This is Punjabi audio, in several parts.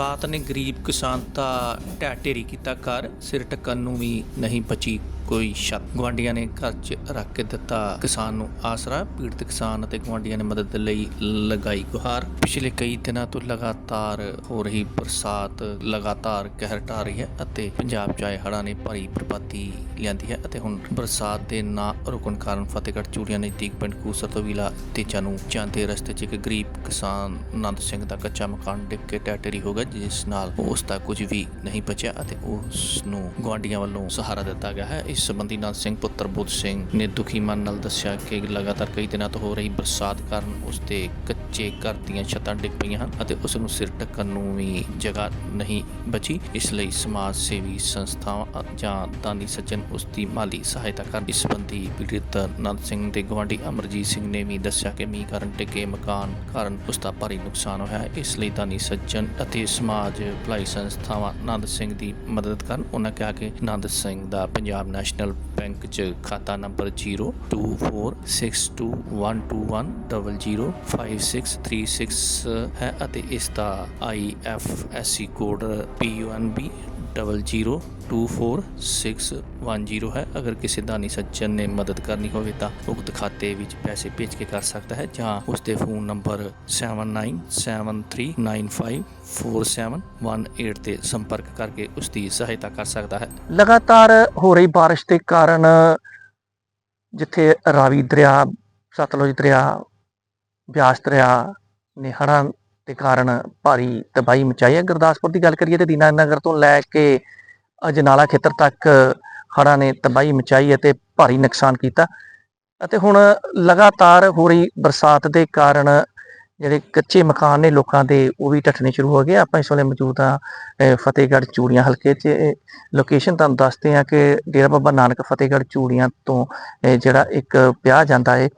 ਬਰਸਾਤ ਨੇ ਗਰੀਬ ਕਿਸਾਨ ਦਾ ਢਹਿ ਢੇਰੀ ਕੀਤਾ ਘਰ, ਸਿਰ ਟਕਣ ਨੂੰ ਵੀ ਨਹੀਂ ਬਚੀ। ਕੋਈ ਛੱਤ ਗੁਆਂਢੀਆਂ ਨੇ ਘਰ 'ਚ ਰੱਖ ਕੇ ਦਿੱਤਾ। ਕਿਸਾਨ ਨੂੰ ਆਸਰਾ, ਪੀੜਤ ਕਿਸਾਨ ਅਤੇ ਗੁਆਂਢੀਆਂ ਨੇ ਮਦਦ ਲਈ ਲਗਾਈ ਗੁਹਾਰ। ਪਿਛਲੇ ਕਈ ਦਿਨਾਂ ਤੋਂ ਲਗਾਤਾਰ ਹੋ ਰਹੀ ਬਰਸਾਤ ਲਗਾਤਾਰ ਕਹਿਰ ਢਾ ਰਹੀ ਹੈ ਅਤੇ ਪੰਜਾਬ 'ਚ ਆਏ ਹੜ੍ਹਾਂ ਨੇ ਭਾਰੀ ਬਰਬਾਦੀ ਲਿਆਂਦੀ ਹੈ ਅਤੇ ਹੁਣ ਬਰਸਾਤ ਦੇ ਨਾ ਰੁਕਣ ਕਾਰਨ ਫਤਿਹਗੜ੍ਹ ਚੂੜੀਆਂ ਨਜ਼ਦੀਕ ਪਿੰਡ ਕੂਸਰ ਤੋਂ ਵਿਲਾ ਤੇਜਾ ਨੂੰ ਜਾਂਦੇ ਰਸਤੇ 'ਚ ਇੱਕ ਗਰੀਬ ਕਿਸਾਨ ਆਨੰਦ ਸਿੰਘ ਦਾ ਕੱਚਾ ਮਕਾਨ ਡਿੱਗ ਕੇ ਢਹਿ ਹੋ ਗਿਆ, ਜਿਸ ਨਾਲ ਉਸ ਦਾ ਕੁਝ ਵੀ ਨਹੀਂ ਬਚਿਆ ਅਤੇ ਉਸ ਨੂੰ ਗੁਆਂਢੀਆਂ ਵੱਲੋਂ ਸਹਾਰਾ ਦਿੱਤਾ ਗਿਆ ਹੈ। ਇਸ ਸੰਬੰਧੀ ਆਨੰਦ ਸਿੰਘ ਪੁੱਤਰ ਬੁੱਧ ਸਿੰਘ ਨੇ ਦੁਖੀ ਮਨ ਨਾਲ ਦੱਸਿਆ ਕਿ ਲਗਾਤਾਰ ਕਈ ਦਿਨਾਂ ਤੋਂ ਹੋ ਰਹੀ ਬਰਸਾਤ ਕਾਰਨ ਉਸ ਦੇ ਕੱਚੇ ਘਰ ਦੀਆਂ ਛੱਤਾਂ ਡਿੱਗ ਪਈਆਂ ਹਨ ਅਤੇ ਉਸ ਨੂੰ ਸਿਰ ਢੱਕਣ ਨੂੰ ਵੀ ਜਗ੍ਹਾ ਨਹੀਂ ਬਚੀ। ਇਸ ਲਈ ਸਮਾਜ ਸੇਵੀ ਸੰਸਥਾਵਾਂ ਜਾਂ ਦਾਨੀ ਸੱਜਣ ਉਸ ਦੀ ਮਾਲੀ ਸਹਾਇਤਾ ਕਰਨ ਇਸ ਸੰਬੰਧੀ ਪੀੜਿਤ ਆਨੰਦ ਸਿੰਘ ਦੇ ਗੁਆਂਢੀ ਅਮਰਜੀਤ ਸਿੰਘ ਨੇ ਵੀ ਦੱਸਿਆ ਕਿ ਮੀਂਹ ਕਾਰਨ ਡਿੱਗੇ ਮਕਾਨ ਕਾਰਨ ਉਸ ਦਾ ਭਾਰੀ ਨੁਕਸਾਨ ਹੋਇਆ ਹੈ। ਇਸ ਲਈ ਦਾਨੀ ਸੱਜਣ ਅਤੇ ਸਮਾਜ ਭਲਾਈ ਸੰਸਥਾਵਾਂ ਆਨੰਦ ਸਿੰਘ ਦੀ ਮਦਦ ਕਰਨ। ਉਹਨਾਂ ਕਿਹਾ ਕਿ ਆਨੰਦ ਸਿੰਘ ਦਾ ਪੰਜਾਬ ਨੈਸ਼ਨਲ ਬੈਂਕ 'ਚ ਖਾਤਾ ਨੰਬਰ 02462121005636 ਹੈ ਅਤੇ ਇਸ ਦਾ IFSC ਕੋਡ PUNB 00246110 ਹੈ ਅਗਰ ਕਿਸੇ ਦਾਨੀ ਸੱਜਣ ਨੇ ਮਦਦ ਕਰਨੀ ਹੋਵੇ ਤਾਂ ਉਕਤ ਖਾਤੇ ਵਿੱਚ ਪੈਸੇ ਭੇਜ ਕੇ ਕਰ ਸਕਦਾ ਹੈ ਜਾਂ ਉਸ ਦੇ ਫੋਨ ਨੰਬਰ 7973954718 ਤੇ ਸੰਪਰਕ ਕਰਕੇ ਉਸ ਦੀ ਸਹਾਇਤਾ ਕਰ ਸਕਦਾ ਹੈ ਲਗਾਤਾਰ ਹੋ ਰਹੀ بارش ਦੇ ਕਾਰਨ ਜਿੱਥੇ ਰਾਵੀ ਦਰਿਆ, ਸਤਲੁਜ ਦਰਿਆ, ਬਿਆਸ ਦਰਿਆ ਨੇ ਹੜ੍ਹਾਂ ਦੇ ਕਾਰਨ ਭਾਰੀ ਤਬਾਹੀ ਮਚਾਈ ਹੈ। ਗੁਰਦਾਸਪੁਰ ਦੀ ਗੱਲ ਕਰੀਏ ਤੇ ਦੀਨਾਨਗਰ ਤੋਂ ਲੈ ਕੇ ਅਜਨਾਲਾ ਖੇਤਰ ਤੱਕ ਹੜ੍ਹਾਂ ਨੇ ਤਬਾਹੀ ਮਚਾਈ ਅਤੇ ਭਾਰੀ ਨੁਕਸਾਨ ਕੀਤਾ। ਅਤੇ ਹੁਣ ਲਗਾਤਾਰ ਹੋ ਰਹੀ ਬਰਸਾਤ ਦੇ ਕਾਰਨ ਜਿਹੜੇ ਕੱਚੇ ਮਕਾਨ ਨੇ ਲੋਕਾਂ ਦੇ, ਉਹ ਵੀ ਢੱਠਣੇ ਸ਼ੁਰੂ ਹੋ ਗਏ। ਆਪਾਂ ਇਸ ਵੇਲੇ ਮੌਜੂਦ ਹਾਂ ਫਤਿਹਗੜ੍ਹ ਚੂੜੀਆਂ ਹਲਕੇ 'ਚ। ਲੋਕੇਸ਼ਨ ਤੁਹਾਨੂੰ ਦੱਸਦੇ ਹਾਂ ਕਿ ਡੇਰਾ ਬਾਬਾ ਨਾਨਕ ਫਤਿਹਗੜ੍ਹ ਚੂੜੀਆਂ ਤੋਂ ਜਿਹੜਾ ਇੱਕ ਵਿਆਹ ਜਾਂਦਾ ਹੈ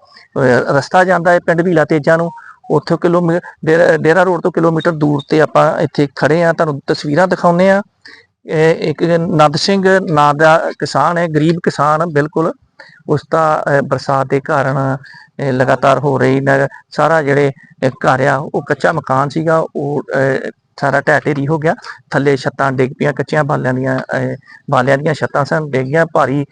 ਰਸਤਾ ਜਾਂਦਾ ਹੈ ਪਿੰਡ ਵੀਲਾ ਤੇਜਾਂ ਨੂੰ। ਉੱਥੋਂ ਕਿਲੋਮੀਟਰ ਡੇਰਾ- ਡੇਰਾ ਰੋਡ ਤੋਂ ਕਿਲੋਮੀਟਰ ਦੂਰ ਤੇ ਆਪਾਂ ਇੱਥੇ ਖੜੇ ਆ ਤੁਹਾਨੂੰ ਤਸਵੀਰਾਂ ਦਿਖਾਉਂਦੇ ਆ ਇਹ ਇੱਕ ਨੰਦ ਸਿੰਘ ਨਾਂ ਦਾ ਕਿਸਾਨ ਹੈ, ਗਰੀਬ ਕਿਸਾਨ, ਬਿਲਕੁਲ ਉਸ ਦਾ ਬਰਸਾਤ ਦੇ ਕਾਰਨ ਲਗਾਤਾਰ ਹੋ ਰਹੀ ਨ- ਸਾਰਾ ਜਿਹੜੇ ਘਰ ਆ ਉਹ ਕੱਚਾ ਮਕਾਨ ਸੀਗਾ ਉਹ ਅਹ, ਸਾਰਾ ਢਹਿ ਢੇਰੀ ਹੋ ਗਿਆ। ਥੱਲੇ ਛੱਤਾਂ ਡਿੱਗ ਪਈਆਂ ਕੱਚੀਆਂ ਬਾਲਿਆਂ ਦੀਆਂ ਬਾਲਿਆਂ ਦੀਆਂ ਛੱਤਾਂ ਸਨ ਡਿੱਗੀਆਂ ਭਾਰੀ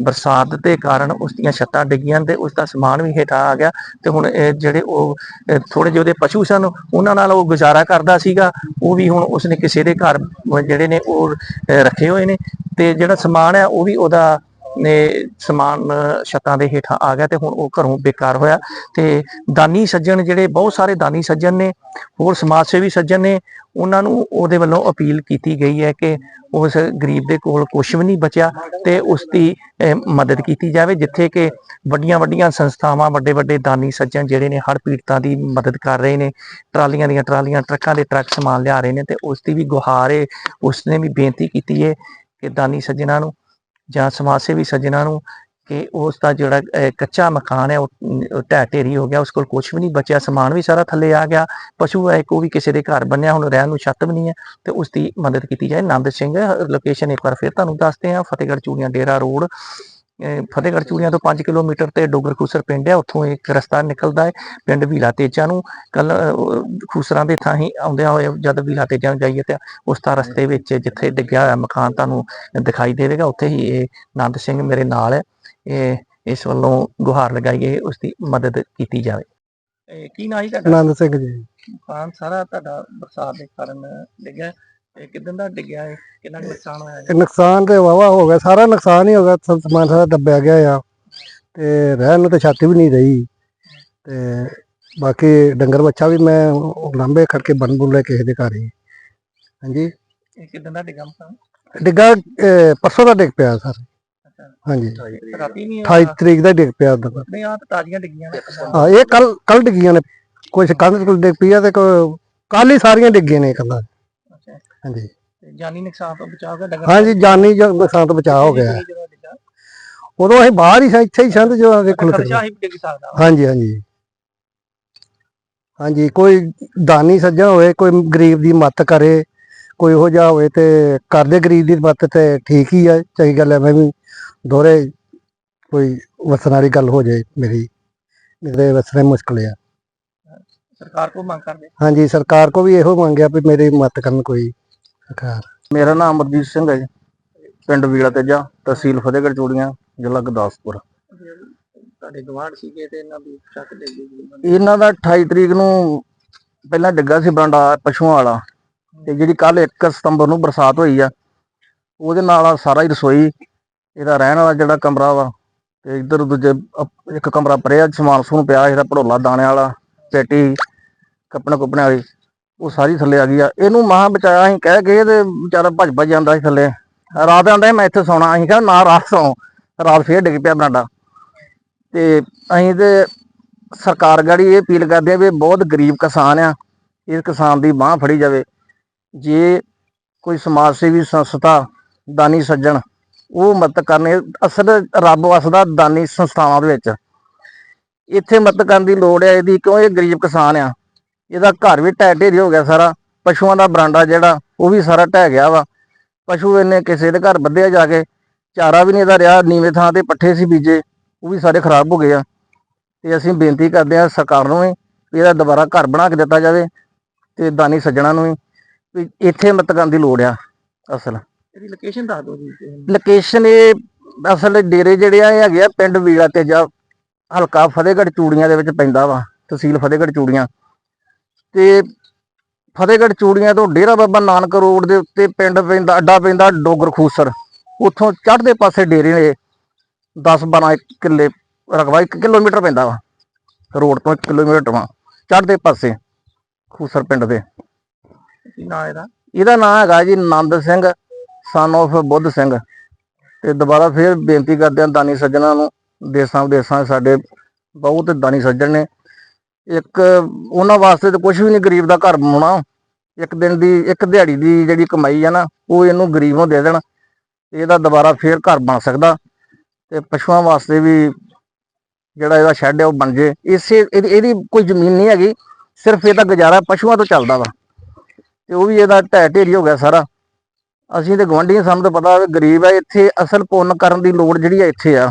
ਬਰਸਾਤ ਦੇ ਕਾਰਨ ਉਸ ਦੀਆਂ ਛੱਤਾਂ ਡਿੱਗੀਆਂ ਤੇ ਉਸ ਦਾ ਸਮਾਨ ਵੀ ਹੇਠਾਂ ਆ ਗਿਆ ਤੇ ਹੁਣ ਜਿਹੜੇ ਉਹ ਥੋੜੇ ਜਿਹੇ ਉਹਦੇ ਪਸ਼ੂ ਸਨ ਉਹਨਾਂ ਨਾਲ ਉਹ ਗੁਜ਼ਾਰਾ ਕਰਦਾ ਸੀਗਾ। ਉਹ ਵੀ ਹੁਣ ਉਸਨੇ ਕਿਸੇ ਦੇ ਘਰ ਜਿਹੜੇ ਨੇ ਉਹ ਰੱਖੇ ਹੋਏ ਨੇ ਤੇ ਜਿਹੜਾ ਸਮਾਨ ਹੈ ਉਹ ਵੀ ਉਹਦਾ ਨੇ ਸਮਾਨ ਛੱਤਾਂ ਦੇ ਹੇਠਾਂ ਆ ਗਿਆ ਤੇ ਹੁਣ ਉਹ ਘਰੋਂ ਬੇਕਾਰ ਹੋਇਆ ਤੇ ਦਾਨੀ ਸੱਜਣ ਜਿਹੜੇ ਬਹੁਤ ਸਾਰੇ ਦਾਨੀ ਸੱਜਣ ਨੇ, ਹੋਰ ਸਮਾਜ ਸੇਵੀ ਸੱਜਣ ਨੇ, ਉਹਨਾਂ ਨੂੰ ਉਹਦੇ ਵੱਲੋਂ ਅਪੀਲ ਕੀਤੀ ਗਈ ਹੈ ਕਿ ਉਸ ਗਰੀਬ ਦੇ ਕੋਲ ਕੁਝ ਵੀ ਨਹੀਂ ਬਚਿਆ ਤੇ ਉਸ ਦੀ ਮਦਦ ਕੀਤੀ ਜਾਵੇ, ਜਿੱਥੇ ਕਿ ਵੱਡੀਆਂ ਵੱਡੀਆਂ ਸੰਸਥਾਵਾਂ ਵੱਡੇ ਵੱਡੇ ਦਾਨੀ ਸੱਜਣ ਜਿਹੜੇ ਨੇ ਹਰ ਪੀੜਤਾਂ ਦੀ ਮਦਦ ਕਰ ਰਹੇ ਨੇ, ਟਰਾਲੀਆਂ ਦੀਆਂ ਟਰਾਲੀਆਂ, ਟਰੱਕਾਂ ਦੇ ਟਰੱਕ ਸਮਾਨ ਲਿਆ ਰਹੇ ਨੇ ਤੇ ਉਸ ਦੀ ਵੀ ਗੁਹਾਰ ਏ ਉਸਨੇ ਵੀ ਬੇਨਤੀ ਕੀਤੀ ਹੈ ਕਿ ਦਾਨੀ ਸੱਜਣਾ ਨੂੰ ਜਾਂ ਸਮਾਜ ਸੇਵੀ ਸੱਜਣਾ ਨੂੰ ਕਿ ਉਸ ਦਾ ਜਿਹੜਾ ਕੱਚਾ ਮਕਾਨ ਹੈ, ਉਹ ਢਹਿ ਢੇਰੀ ਹੋ ਗਿਆ, ਉਸ ਕੋਲ ਕੁਝ ਵੀ ਨਹੀਂ ਬਚਿਆ, ਸਮਾਨ ਵੀ ਸਾਰਾ ਥੱਲੇ ਆ ਗਿਆ, ਪਸ਼ੂ ਹੈ, ਇੱਕ ਉਹ ਵੀ ਕਿਸੇ ਦੇ ਘਰ ਬੰਨਿਆ, ਹੁਣ ਰਹਿਣ ਨੂੰ ਛੱਤ ਵੀ ਨਹੀਂ ਹੈ, ਤੇ ਉਸ ਦੀ ਮਦਦ ਕੀਤੀ ਜਾਏ। ਨੰਦ ਸਿੰਘ ਲੋਕੇਸ਼ਨ ਇੱਕ ਵਾਰ ਫਿਰ ਤੁਹਾਨੂੰ ਦੱਸਦੇ ਹਾਂ, ਫਤਿਹਗੜ੍ਹ ਚੂੜੀਆਂ ਡੇਰਾ ਰੋਡ ਫਤਿਹਗੜ੍ਹ ਚੂੜੀਆਂ ਤੋਂ 5 ਕਿਲੋਮੀਟਰ ਤੇ ਡੋਗਰ ਖੂਸਰ ਪਿੰਡ ਹੈ। ਉੱਥੋਂ ਇੱਕ ਰਸਤਾ ਨਿਕਲਦਾ ਹੈ ਪਿੰਡ ਵੀਲਾ ਤੇਜਾ ਨੂੰ। ਕੱਲ ਖੂਸਰਾਂ ਦੇ ਥਾਂ ਹੀ ਆਉਂਦਿਆਂ ਹੋਏ ਜਦ ਵੀਲਾ ਤੇਜਾ ਨੂੰ ਜਾਈਏ ਤੇ ਉਸ ਦਾ ਰਸਤੇ ਵਿੱਚ ਜਿੱਥੇ ਡਿੱਗਿਆ ਹੋਇਆ ਮਕਾਨ ਤੁਹਾਨੂੰ ਦਿਖਾਈ ਦੇਵੇਗਾ ਉੱਥੇ ਹੀ ਇਹ ਆਨੰਦ ਸਿੰਘ ਮੇਰੇ ਨਾਲ ਹੈ। ਇਹ ਇਸ ਵੱਲੋਂ ਗੁਹਾਰ ਲਗਾਈਏ ਉਸ ਦੀ ਮਦਦ ਕੀਤੀ ਜਾਵੇ। ਕੀ ਨਾਂ ਜੀ ਤੁਹਾਡਾ? ਆਨੰਦ ਸਿੰਘ ਜੀ। ਮਕਾਨ ਸਾਰਾ ਤੁਹਾਡਾ ਬਰਸਾਤ ਦੇ ਕਾਰਨ ਡਿੱਗਿਆ। ਇਹ ਕਿਦਾਂ ਦਾ ਡਿੱਗਿਆ ਹੈ ਕਿੰਨਾ ਕੁ ਨੁਕਸਾਨ ਹੋਇਆ ਇਹ ਨੁਕਸਾਨ ਤੇ ਵਾਵਾ ਹੋ ਗਿਆ ਸਾਰਾ ਨੁਕਸਾਨ ਹੀ ਹੋ ਗਿਆ ਸਮਾਨ ਸਾਰਾ ਦੱਬਿਆ ਗਿਆ ਆ। ਤੇ ਰਹਿਣ ਨੂੰ ਤੇ ਛੱਤ ਵੀ ਨਹੀਂ ਰਹੀ। ਤੇ ਬਾਕੀ ਡੰਗਰ ਬੱਚਾ ਵੀ ਮੈਂ ਲਾਂਬੇ ਖੜ ਕੇ ਬਣ ਬੁਣ ਲੈ ਕਿਸੇ ਦੇ ਘਰ ਹੀ। ਹਾਂਜੀ? ਇਹ ਕਿਦਾਂ ਦਾ ਡਿੱਗਾ ਮਕਾਨ ਡਿੱਗਾ ਅਹ, ਪਰਸੋਂ ਦਾ ਡਿੱਗ ਪਿਆ ਸਰ। ਹਾਂਜੀ। ਰਾਤੀ ਨਹੀਂ 28 ਤਰੀਕ ਦਾ ਡਿੱਗ ਪਿਆ ਉਦੋਂ ਦਾ। ਨਹੀਂ ਆ ਤਾਂ ਤਾਜ਼ੀਆਂ ਡਿੱਗੀਆਂ ਨੇ। ਹਾਂ ਇਹ ਕੱਲ ਕੱਲ ਡਿੱਗੀਆਂ ਨੇ। ਕੁਝ ਕੰਧ ਕੋਲ ਡਿੱਗ ਪਈ ਆ ਤੇ ਕੱਲ ਹੀ ਸਾਰੀਆਂ ਡਿੱਗੀਆਂ ਨੇ ਕੱਲ ਹਾਂਜੀ। ਤੇ ਜਾਨੀ ਨੁਕਸਾਨ ਤੋਂ ਬਚਾਅ ਹੋ ਗਿਆ ਹਾਂਜੀ ਜਾਨੀ ਜੋ ਨੁਕਸਾਨ ਤੋਂ ਬਚਾਅ ਹੋ ਗਿਆ। ਜਦੋਂ ਡਿੱਗਾ ਉਦੋਂ ਅਸੀਂ ਬਾਹਰ ਹੀ ਸਾਂ ਇੱਥੇ ਹੀ ਜੋ ਆ ਕੇ ਸੀ। ਖਰਚਾ ਹੀ ਡਿੱਗ ਸਕਦਾ। ਹਾਂਜੀ ਹਾਂਜੀ। ਹਾਂਜੀ ਕੋਈ ਦਾਨੀ ਸੱਜਣ ਹੋਵੇ ਕੋਈ ਗਰੀਬ ਦੀ ਮਦਦ ਕਰੇ ਕੋਈ ਇਹੋ ਜਿਹਾ ਹੋਵੇ ਤੇ ਕਰਦੇ ਗਰੀਬ ਦੀ ਮਦਦ ਤੇ ਠੀਕ ਹੀ ਆ ਚੰਗੀ ਗੱਲ ਹੈ ਮੈਂ ਵੀ ਦੋਰੇ ਕੋਈ ਵਸਣ ਵਾਲੀ ਗੱਲ ਹੋ ਜਾਏ ਮੇਰੀ ਮੇਰੇ ਵਸਣੇ ਮੁਸ਼ਕਲ ਆ। ਸਰਕਾਰ ਕੋਲ ਮੰਗ ਕਰਦੇ। ਹਾਂਜੀ ਸਰਕਾਰ ਕੋ ਵੀ ਇਹੋ ਮੰਗਿਆ ਵੀ ਮੇਰੀ ਮਦਦ ਕਰਨ ਕੋਈ। ਸਰਕਾਰ ਮੇਰਾ ਨਾਮ ਅਮਰਜੀਤ ਸਿੰਘ ਹੈ ਜੀ। ਪਿੰਡ ਵੀਲਾ ਤੇਜਾ ਤਹਿਸੀਲ ਫਤਿਹਗੜ੍ਹ ਚੂੜੀਆਂ ਜ਼ਿਲ੍ਹਾ ਗੁਰਦਾਸਪੁਰ। ਤੁਹਾਡੇ ਗਵਾਂਢ ਸੀਗੇ ਤੇ ਇਹਨਾਂ ਦੀ ਚੱਕ ਦੇ ਗਏ ਇਹਨਾਂ ਦਾ 28 ਤਰੀਕ ਨੂੰ ਪਹਿਲਾਂ ਡਿੱਗਾ ਸੀ ਬਰਾਂਡਾ ਪਸ਼ੂਆਂ ਵਾਲਾ ਤੇ ਜਿਹੜੀ ਕੱਲ 1 ਸਤੰਬਰ ਨੂੰ ਬਰਸਾਤ ਹੋਈ ਆ ਉਹਦੇ ਨਾਲ ਸਾਰਾ ਹੀ ਰਸੋਈ ਇਹਦਾ ਰਹਿਣ ਵਾਲਾ ਜਿਹੜਾ ਕਮਰਾ ਵਾ ਤੇ ਇੱਧਰ ਦੂਜੇ ਇੱਕ ਕਮਰਾ ਪਰੇ ਆ ਸਮਾਨ ਸਮੂਨ ਪਿਆ ਇਹਦਾ ਭੜੋਲਾ ਦਾਣੇ ਵਾਲਾ ਪੇਟੀ ਕੱਪੜੇ ਕੁੱਪਣੇ ਵਾਲੀ। ਉਹ ਸਾਰੀ ਥੱਲੇ ਆ ਗਈ ਆ। ਇਹਨੂੰ ਮਹਾ ਬਚਾਇਆ, ਅਸੀਂ ਕਹਿ ਕੇ ਤੇ ਵਿਚਾਰਾ ਭੱਜ ਭੱਜ ਜਾਂਦਾ ਸੀ ਥੱਲੇ। ਰਾਤ ਆਂਦਾ ਮੈਂ ਇੱਥੇ ਸੌਣਾ। ਅਸੀਂ ਕਿਹਾ ਨਾ ਰਾਤ ਸੌ। ਰਾਤ ਫੇਰ ਡਿੱਗ ਪਿਆ ਬਰਾਂਡਾ। ਤੇ ਅਸੀਂ ਤੇ ਸਰਕਾਰ ਗਾੜੀ ਇਹ ਅਪੀਲ ਕਰਦੇ ਆ ਵੀ ਬਹੁਤ ਗਰੀਬ ਕਿਸਾਨ ਆ। ਇਸ ਕਿਸਾਨ ਦੀ ਬਾਹ ਫੜੀ ਜਾਵੇ। ਜੇ ਕੋਈ ਸਮਾਜ ਸੇਵੀ ਸੰਸਥਾ ਦਾਨੀ ਸੱਜਣ, ਉਹ ਮਦਦ ਕਰਨੇ। ਅਸਲ ਰੱਬ ਵਸਦਾ ਦਾਨੀ ਸੰਸਥਾਵਾਂ ਦੇ ਵਿੱਚ। ਇੱਥੇ ਮਦਦ ਕਰਨ ਦੀ ਲੋੜ ਹੈ ਇਹਦੀ ਕਿਉਂ? ਇਹ ਗਰੀਬ ਕਿਸਾਨ ਆ। ਇਹਦਾ ਘਰ ਵੀ ਢਹਿ ਢੇਰੀ ਹੋ ਗਿਆ ਸਾਰਾ ਪਸ਼ੂਆਂ ਦਾ ਬਰਾਂਡਾ ਜਿਹੜਾ ਉਹ ਵੀ ਸਾਰਾ ਢਹਿ ਗਿਆ ਵਾ। ਪਸ਼ੂ ਇਹਨੇ ਕਿਸੇ ਦੇ ਘਰ ਬੱਧਿਆ ਜਾ ਕੇ ਚਾਰਾ ਵੀ ਨਹੀਂ ਇਹਦਾ ਰਿਹਾ ਨੀਵੇਂ ਥਾਂ ਤੇ ਪੱਠੇ ਸੀ ਬੀਜੇ ਉਹ ਵੀ ਸਾਰੇ ਖਰਾਬ ਹੋ ਗਏ ਆ। ਤੇ ਅਸੀਂ ਬੇਨਤੀ ਕਰਦੇ ਹਾਂ ਸਰਕਾਰ ਨੂੰ ਵੀ ਇਹਦਾ ਦੁਬਾਰਾ ਘਰ ਬਣਾ ਕੇ ਦਿੱਤਾ ਜਾਵੇ ਤੇ ਦਾਨੀ ਸੱਜਣਾ ਨੂੰ ਵੀ ਇੱਥੇ ਕਰਨ ਦੀ ਲੋੜ ਆ ਅਸਲ। ਇਹਦੀ ਲੋਕੇਸ਼ਨ ਦੱਸ ਦਿਓ ਜੀ। ਲੋਕੇਸ਼ਨ ਇਹ ਅਸਲ ਡੇਰੇ ਜਿਹੜੇ ਆ ਇਹ ਹੈਗੇ ਆ ਪਿੰਡ ਵੀਲਾ ਤੇਜਾ ਹਲਕਾ ਫਤਿਹਗੜ੍ਹ ਚੂੜੀਆਂ ਦੇ ਵਿੱਚ ਪੈਂਦਾ ਵਾ ਤਹਿਸੀਲ ਫਤਿਹਗੜ੍ਹ ਚੂੜੀਆਂ। ਤੇ ਫਤਿਹਗੜ੍ਹ ਚੂੜੀਆਂ ਤੋਂ ਡੇਰਾ ਬਾਬਾ ਨਾਨਕ ਰੋਡ ਦੇ ਉੱਤੇ ਪਿੰਡ ਪੈਂਦਾ ਅੱਡਾ ਪੈਂਦਾ ਡੋਗਰ ਖੂਸਰ। ਉੱਥੋਂ ਚੜ੍ਹਦੇ ਪਾਸੇ ਡੇਰੇ ਨੇ 10 12 ਕਿੱਲੇ ਰਕਬਾ 1 ਕਿਲੋਮੀਟਰ ਪੈਂਦਾ ਵਾ। ਰੋਡ ਤੋਂ 1 ਕਿਲੋਮੀਟਰ ਵਾ ਚੜ੍ਹਦੇ ਪਾਸੇ ਖੂਸਰ ਪਿੰਡ ਦੇ। ਕੀ ਨਾਂ ਇਹਦਾ? ਇਹਦਾ ਨਾਮ ਹੈਗਾ ਜੀ ਨੰਦ ਸਿੰਘ ਸਨ of ਬੁੱਧ ਸਿੰਘ। ਤੇ ਦੁਬਾਰਾ ਫੇਰ ਬੇਨਤੀ ਕਰਦੇ ਹਾਂ ਦਾਨੀ ਸੱਜਣਾ ਨੂੰ ਦੇਸਾਂ ਵਿਦੇਸਾਂ ਸਾਡੇ ਬਹੁਤ ਦਾਨੀ ਸੱਜਣ ਨੇ ਇੱਕ ਉਹਨਾਂ ਵਾਸਤੇ ਤਾਂ ਕੁਝ ਵੀ ਨਹੀਂ, ਗਰੀਬ ਦਾ ਘਰ ਬਣਾਉਣਾ। ਇੱਕ ਦਿਨ ਦੀ, ਇੱਕ ਦਿਹਾੜੀ ਦੀ ਜਿਹੜੀ ਕਮਾਈ ਆ ਨਾ, ਉਹ ਇਹਨੂੰ ਗਰੀਬ ਨੂੰ ਦੇ ਦੇਣ। ਇਹਦਾ ਦੁਬਾਰਾ ਫੇਰ ਘਰ ਬਣ ਸਕਦਾ। ਤੇ ਪਸ਼ੂਆਂ ਵਾਸਤੇ ਵੀ ਜਿਹੜਾ ਇਹਦਾ ਸ਼ੈੱਡ ਹੈ ਉਹ ਬਣ ਜੇ। ਇਸੇ, ਇਹਦੀ ਇਹਦੀ ਕੋਈ ਜ਼ਮੀਨ ਨਹੀਂ ਹੈਗੀ। ਸਿਰਫ ਇਹ ਤਾਂ ਗੁਜ਼ਾਰਾ ਪਸ਼ੂਆਂ ਤੋਂ ਚੱਲਦਾ ਵਾ। ਤੇ ਉਹ ਵੀ ਇਹਦਾ ਢਹਿ ਢੇਰੀ ਹੋ ਗਿਆ ਸਾਰਾ। ਅਸੀਂ ਤੇ ਗਵਾਂਢੀਆਂ ਸਾਨੂੰ ਤਾਂ ਪਤਾ ਗਰੀਬ ਹੈ ਇੱਥੇ ਅਸਲ ਪੁੰਨ ਕਰਨ ਦੀ ਲੋੜ ਜਿਹੜੀ ਹੈ ਇੱਥੇ ਆ।